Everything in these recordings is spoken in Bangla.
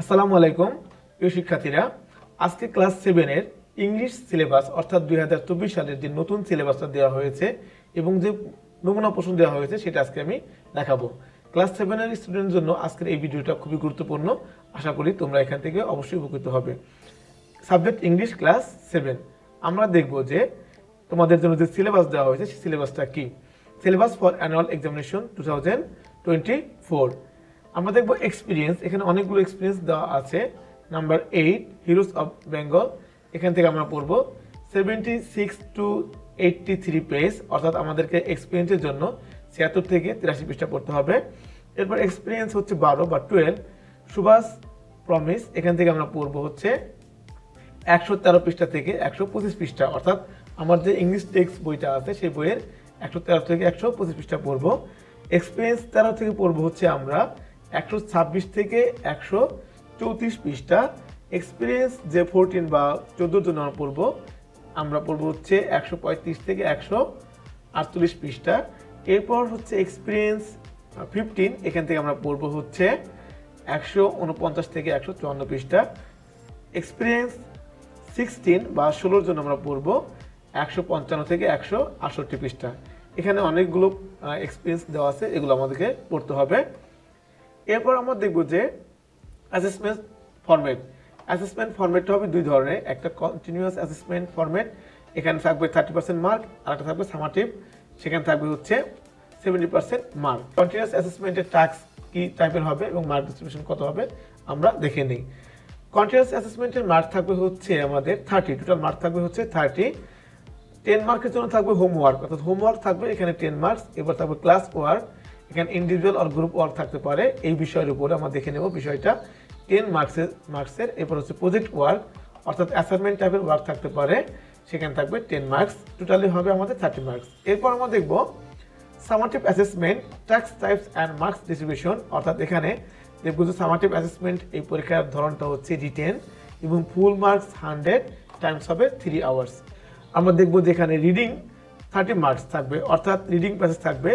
আসসালামু আলাইকুম, প্রিয় শিক্ষার্থীরা। আজকে ক্লাস সেভেনের ইংলিশ সিলেবাস, অর্থাৎ দুই হাজার চব্বিশ সালের যে নতুন সিলেবাসটা দেওয়া হয়েছে এবং যে নমুনা প্রশ্ন দেওয়া হয়েছে, সেটা আজকে আমি দেখাবো। ক্লাস সেভেনের স্টুডেন্টের জন্য আজকের এই ভিডিওটা খুবই গুরুত্বপূর্ণ। আশা করি তোমরা এখান থেকে অবশ্যই উপকৃত হবে। সাবজেক্ট ইংলিশ ক্লাস সেভেন আমরা দেখব যে তোমাদের জন্য যে সিলেবাস দেওয়া হয়েছে, সেই সিলেবাসটা কি? Syllabus for annual examination two thousand twenty four আমরা দেখব এক্সপিরিয়েন্স এখানে অনেকগুলো এক্সপিরিয়েন্স দেওয়া আছে। Number eight heroes of Bengal এখান থেকে আমরা পড়ব। Seventy six to eighty three page অর্থাৎ আমাদেরকে এক্সপিরিয়েন্সের জন্য ছিয়াত্তর থেকে তিরাশি পৃষ্ঠা পড়তে হবে। এরপর এক্সপিরিয়েন্স হচ্ছে বারো বা টুয়েলভ সুভাষ প্রমিস এখান থেকে আমরা পড়ব হচ্ছে একশো তেরো পৃষ্ঠা থেকে একশো পঁচিশ পৃষ্ঠা। অর্থাৎ আমার যে ইংলিশ টেক্সট বইটা আছে, সেই বইয়ের একশো তেরো থেকে একশো পঁচিশ পৃষ্ঠা পড়ব। এক্সপিরিয়েন্স তেরো থেকে পড়ব হচ্ছে আমরা একশো ছাব্বিশ থেকে একশো চৌত্রিশ পৃষ্ঠা। এক্সপিরিয়েন্স যে ফোরটিন বা চোদ্দোর জন্য আমরা পড়ব। আমরা পড়ব হচ্ছে একশো পঁয়ত্রিশ থেকে একশো আটচল্লিশ পৃষ্ঠা। এরপর হচ্ছে এক্সপিরিয়েন্স ফিফটিন এখান থেকে আমরা পড়ব হচ্ছে একশো উনপঞ্চাশ থেকে একশো চুয়ান্ন পৃষ্ঠা। এক্সপিরিয়েন্স সিক্সটিন বা ষোলোর জন্য আমরা পড়ব একশো পঞ্চান্ন থেকে একশো আটষট্টি পৃষ্ঠা। এখানে অনেকগুলো এক্সপিরিয়েন্স দেওয়া আছে, এগুলো আমাদেরকে পড়তে হবে। এরপর আমরা দেখব যে অ্যাসেসমেন্ট ফরম্যাট অ্যাসেসমেন্ট ফরম্যাটটা হবে দুই ধরনের। একটা কন্টিনিউয়াস অ্যাসেসমেন্ট ফরম্যাট এখানে থাকবে থার্টি পার্সেন্ট মার্ক আর একটা থাকবে সামাটিভ সেখানে থাকবে হচ্ছে সেভেন্টি পার্সেন্ট মার্ক কন্টিনিউয়াস অ্যাসেসমেন্টের টাস্ক কি টাইপের হবে এবং মার্ক ডিস্ট্রিবিউশন কত হবে, আমরা দেখে নিই। কন্টিনিউয়াস অ্যাসেসমেন্টের মার্ক থাকবে হচ্ছে আমাদের থার্টি টোটাল মার্ক থাকবে হচ্ছে থার্টি টেন মার্কের জন্য থাকবে হোমওয়ার্ক অর্থাৎ হোমওয়ার্ক থাকবে এখানে টেন মার্কস এবার থাকবে ক্লাস ওয়ার্ক এখানে ইন্ডিভিজুয়াল আর গ্রুপ ওয়ার্ক থাকতে পারে, এই বিষয়ের উপরে আমরা দেখে নেব বিষয়টা। টেন মার্কসের মার্কসের এরপর হচ্ছে প্রজেক্ট ওয়ার্ক অর্থাৎ অ্যাসাইনমেন্ট টাইপের ওয়ার্ক থাকতে পারে, সেখানে থাকবে টেন মার্কস টোটালি হবে আমাদের থার্টি মার্কস এরপর আমরা দেখব summative assessment tasks types and marks distribution অর্থাৎ এখানে দেখব যে সামাটিভ অ্যাসেসমেন্ট এই পরীক্ষার ধরনটা হচ্ছে রিটেন এবং ফুল মার্কস হান্ড্রেড টাইমস হবে থ্রি আওয়ার্স আমরা দেখব যে এখানে রিডিং থার্টি মার্কস থাকবে, অর্থাৎ রিডিং প্যাসেজ থাকবে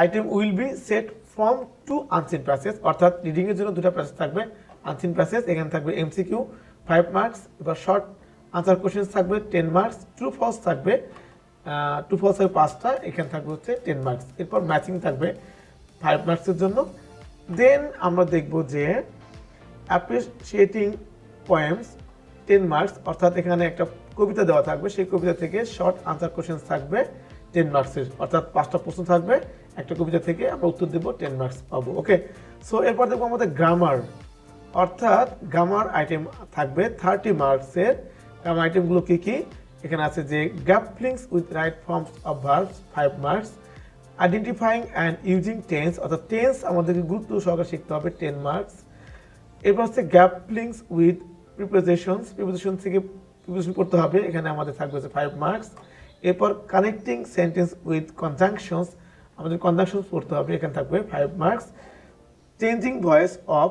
item will be set from to unseen passage অর্থাৎ রিডিংয়ের জন্য দুটো প্যাসেজ থাকবে আনসিন প্যাসেজ এখানে থাকবে এমসিকিউ ফাইভ মার্কস এবার শর্ট আনসার কোশ্চেন্স থাকবে টেন মার্কস ট্রু ফলস থাকবে টু ফলস থাকবে পাঁচটা, এখানে থাকবে হচ্ছে টেন মার্কস এরপর ম্যাচিং থাকবে ফাইভ মার্কসের জন্য। দেন আমরা দেখব যে অ্যাপ্রিসিয়েটিং পয়েমস টেন মার্কস অর্থাৎ এখানে একটা কবিতা দেওয়া থাকবে, সেই কবিতা থেকে শর্ট আনসার কোশ্চেন থাকবে টেন মার্কসের অর্থাৎ পাঁচটা প্রশ্ন থাকবে একটা কবিতা থেকে আমরা উত্তর দেবো টেন মার্কস পাবো ওকে সো এরপর দেখব আমাদের গ্রামার অর্থাৎ গ্রামার আইটেম থাকবে থার্টি মার্কসের গ্রামার আইটেমগুলো কী কী? এখানে আছে যে gap fillings with right forms of verbs five marks identifying and using tense অর্থাৎ টেন্স আমাদেরকে গুরুত্ব সহকারে শিখতে হবে টেন মার্কস এরপর হচ্ছে gap fillings with prepositions preposition থেকে প্রিপোজিশন করতে হবে, এখানে আমাদের থাকবে হচ্ছে ফাইভ মার্কস এরপর কানেক্টিং সেন্টেন্স উইথ কনজাংশনস আমাদের কনজাংশনস পড়তে হবে, এখানে থাকবে five marks changing voice of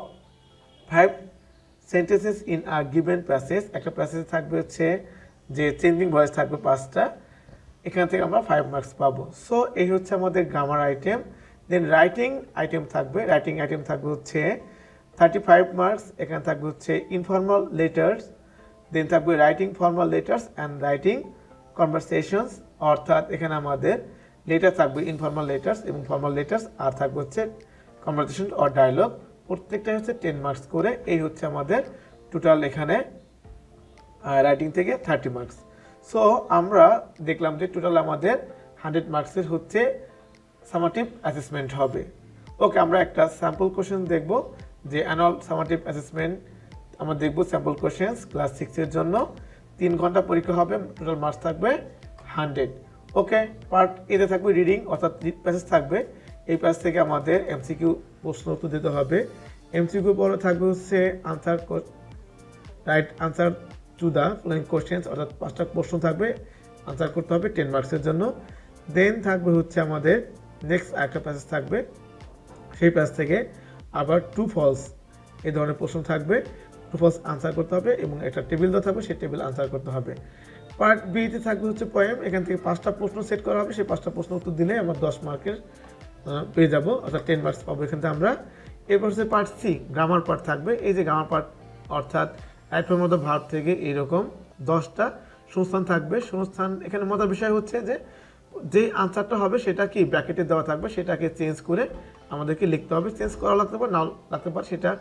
five sentences in a given passage একটা প্যাসেজে থাকবে হচ্ছে যে চেঞ্জিং ভয়েস থাকবে পাঁচটা, এখান থেকে আমরা ফাইভ মার্কস পাবো। সো এই হচ্ছে আমাদের grammar item then writing item থাকবে রাইটিং আইটেম থাকবে হচ্ছে থার্টি ফাইভ মার্কস এখানে থাকবে হচ্ছে ইনফর্মাল লেটার্স দেন থাকবে writing formal letters and writing conversations অর্থাৎ এখানে আমাদের লেটার থাকবে ইনফর্মাল লেটার্স এবং ফর্মাল লেটার্স আর থাকবে হচ্ছে কনভারসেশন অর ডায়লগ প্রত্যেকটাই হচ্ছে টেন মার্কস করে, এই হচ্ছে আমাদের টোটাল এখানে রাইটিং থেকে থার্টি মার্কস সো আমরা দেখলাম যে টোটাল আমাদের হান্ড্রেড মার্কসের হচ্ছে সামাটিভ অ্যাসেসমেন্ট হবে। ওকে আমরা একটা স্যাম্পল কোশ্চেন দেখব, যে অ্যানুয়াল সামাটিভ অ্যাসেসমেন্ট আমরা দেখব স্যাম্পল কোশ্চেন্স ক্লাস সিক্সের জন্য। তিন ঘণ্টা পরীক্ষা হবে টোটাল মার্কস থাকবে হান্ড্রেড ওকে পার্ট এতে থাকবে রিডিং অর্থাৎ প্যাসেজ থাকবে। এই প্যাসেজ থেকে আমাদের এমসিকিউ প্রশ্ন উত্তর দিতে হবে। এমসিকিউ পরে থাকবে হচ্ছে answer write answer to the following questions অর্থাৎ পাঁচটা প্রশ্ন থাকবে। আনসার করতে হবে টেন মার্কসের জন্য। দেন থাকবে হচ্ছে আমাদের নেক্সট একটা প্যাসেজ থাকবে। সেই প্যাসেজ থেকে আবার টু ফলস এই ধরনের প্রশ্ন থাকবে। টু ফলস আনসার করতে হবে এবং একটা টেবিল দেওয়া থাকবে, সেই টেবিল আনসার করতে হবে। পার্ট বিতে থাকবে হচ্ছে পয়েম এখান থেকে পাঁচটা প্রশ্ন সেট করা হবে, সেই পাঁচটা প্রশ্ন উত্তর দিলে আমরা দশ মার্কের পেয়ে যাব, অর্থাৎ টেন মার্কস পাবো এখান থেকে আমরা। এরপর হচ্ছে পার্ট সি গ্রামার পার্ট থাকবে। এই যে গ্রামার পার্ট অর্থাৎ একটার মতো ভার্ব থেকে এইরকম দশটা সংস্থান থাকবে। সংস্থান, এখানে মজার বিষয় হচ্ছে যে যে আনসারটা হবে সেটা কি ব্র্যাকেটে দেওয়া থাকবে, সেটাকে চেঞ্জ করে আমাদেরকে লিখতে হবে। চেঞ্জ করা লাগতে পারে, নাও লাগতে পারে, সেটা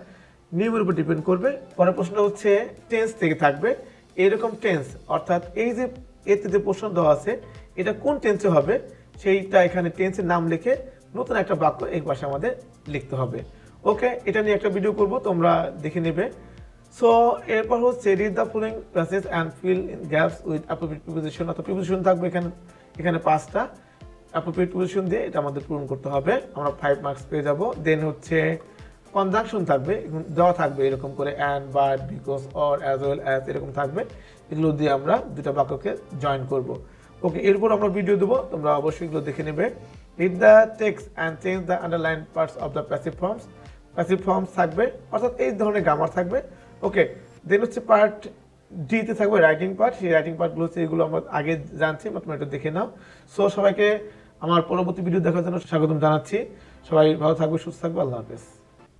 নিয়মের উপর ডিপেন্ড করবে। পরের প্রশ্ন হচ্ছে টেন্স থেকে থাকবে। এরকম টেন্স অর্থাৎ এই যে এতে যে প্রশ্ন দেওয়া আছে, এটা কোন টেন্সে হবে? সেইটা এখানে টেন্সের নাম লিখে নতুন একটা বাক্য এই পাশে আমাদের লিখতে হবে। ওকে এটা নিয়ে একটা ভিডিও করব, তোমরা দেখে নেবে। সো এরপর হচ্ছে read the following passage and fill in gaps with appropriate preposition অর্থাৎ প্রিপোজিশন থাকবে এখানে এখানে পাঁচটা। অ্যাপ্রোপ্রিয়েট প্রিপোজিশন দিয়ে এটা আমাদের পূরণ করতে হবে। আমরা ফাইভ মার্কস পেয়ে যাব। দেন হচ্ছে কনজাংশন থাকবে দেওয়া থাকবে এরকম করে and but because or as well as এরকম থাকবে। এগুলো দিয়ে আমরা দুটো বাক্যকে জয়েন করব। ওকে এরপর আমরা ভিডিও দেবো, তোমরা অবশ্যই এগুলো দেখে নেবে। Read the text and change the underline parts of the passive forms passive forms থাকবে, অর্থাৎ এই ধরনের গ্রামার থাকবে। ওকে দেন হচ্ছে পার্ট ডিতে থাকবে রাইটিং পার্ট সেই রাইটিং পার্টগুলো হচ্ছে এগুলো আমরা আগে জানছি তোমরা একটু দেখে নাও। সো সবাইকে আমার পরবর্তী ভিডিও দেখার জন্য স্বাগতম জানাচ্ছি। সবাই ভালো থাকবে, সুস্থ থাকবে, আল্লাহ হাফেজ।